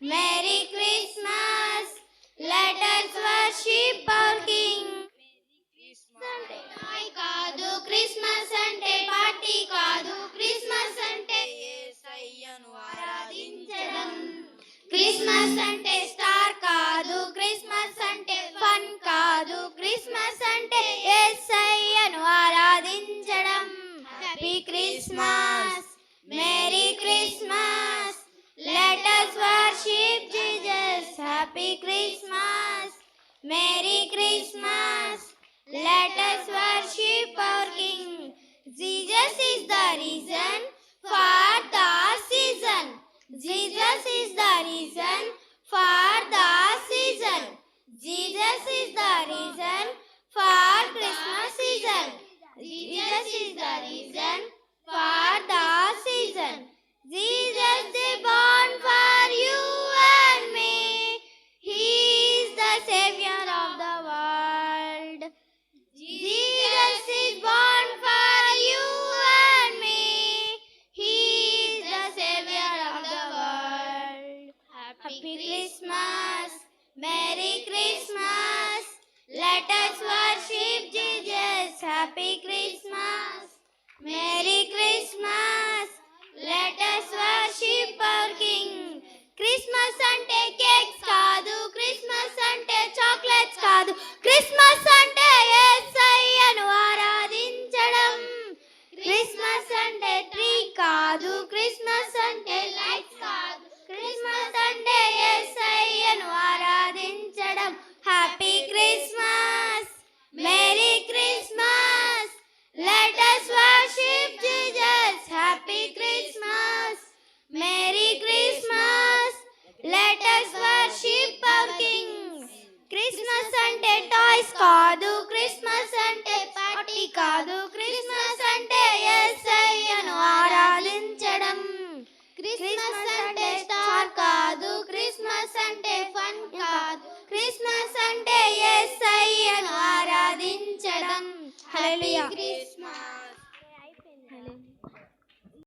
Merry Christmas! Let us worship our King. కాదు Christmas అంటే party కాదు క్రిస్మస్ అంటే ఏసయ్యను ఆరాధించడం క్రిస్మస్ అంటే స్టార్ కాదు క్రిస్మస్ అంటే ఫన్ కాదు క్రిస్మస్ అంటే ఏసయ్యను ఆరాధించడం happy Christmas merry Merry Christmas. Let us worship our King. Jesus is the reason for the season. Jesus is the reason for the season. Jesus is the reason for Christmas season. Jesus is the reason Let us worship Jesus. Happy Christmas, Merry Christmas. Let us worship our King. Christmas అంటే cakes కాదు Christmas అంటే chocolates కాదు Christmas అంటే యేసయ్యను ఆరాధించడం Christmas అంటే tree కాదు Christmas toys కాదు క్రిస్మస్ అంటే పార్టీ కాదు. క్రిస్మస్ అంటే యేసయ్యను ఆరాధించడం. క్రిస్మస్ అంటే స్టార్ కాదు క్రిస్మస్ అంటే ఫన్ కాదు. క్రిస్మస్ అంటే యేసయ్యను ఆరాధించడం. హల్లెలూయా